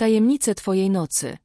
Tajemnice Twojej nocy.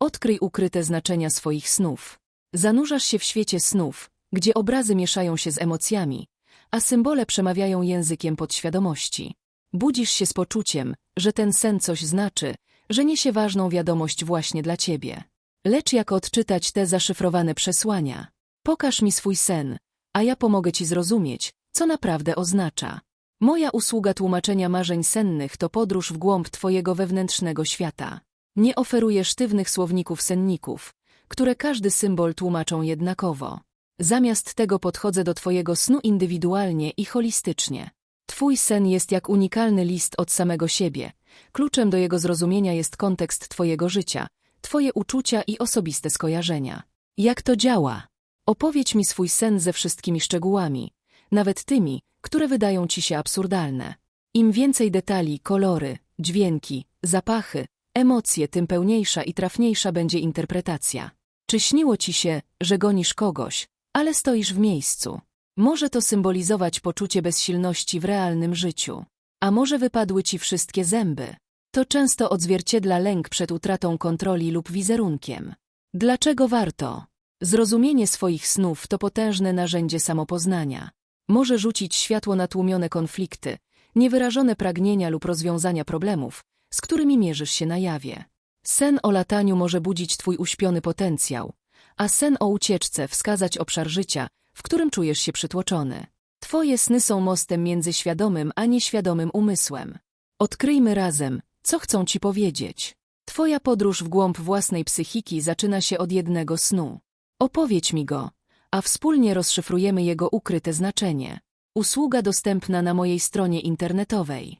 Odkryj ukryte znaczenia swoich snów. Zanurzasz się w świecie snów, gdzie obrazy mieszają się z emocjami, a symbole przemawiają językiem podświadomości. Budzisz się z poczuciem, że ten sen coś znaczy, że niesie ważną wiadomość właśnie dla ciebie. Lecz jak odczytać te zaszyfrowane przesłania? Pokaż mi swój sen, a ja pomogę ci zrozumieć, co naprawdę oznacza. Moja usługa tłumaczenia marzeń sennych to podróż w głąb twojego wewnętrznego świata. Nie oferuję sztywnych słowników senników, które każdy symbol tłumaczą jednakowo. Zamiast tego podchodzę do twojego snu indywidualnie i holistycznie. Twój sen jest jak unikalny list od samego siebie. Kluczem do jego zrozumienia jest kontekst twojego życia, twoje uczucia i osobiste skojarzenia. Jak to działa? Opowiedz mi swój sen ze wszystkimi szczegółami, nawet tymi, które wydają ci się absurdalne. Im więcej detali, kolory, dźwięki, zapachy, emocje, tym pełniejsza i trafniejsza będzie interpretacja. Czy śniło ci się, że gonisz kogoś, ale stoisz w miejscu? Może to symbolizować poczucie bezsilności w realnym życiu. A może wypadły ci wszystkie zęby? To często odzwierciedla lęk przed utratą kontroli lub wizerunkiem. Dlaczego warto? Zrozumienie swoich snów to potężne narzędzie samopoznania. Może rzucić światło na tłumione konflikty, niewyrażone pragnienia lub rozwiązania problemów, z którymi mierzysz się na jawie. Sen o lataniu może budzić twój uśpiony potencjał, a sen o ucieczce wskazać obszar życia, w którym czujesz się przytłoczony. Twoje sny są mostem między świadomym a nieświadomym umysłem. Odkryjmy razem, co chcą ci powiedzieć. Twoja podróż w głąb własnej psychiki zaczyna się od jednego snu. Opowiedz mi go, a wspólnie rozszyfrujemy jego ukryte znaczenie. Usługa dostępna na mojej stronie internetowej.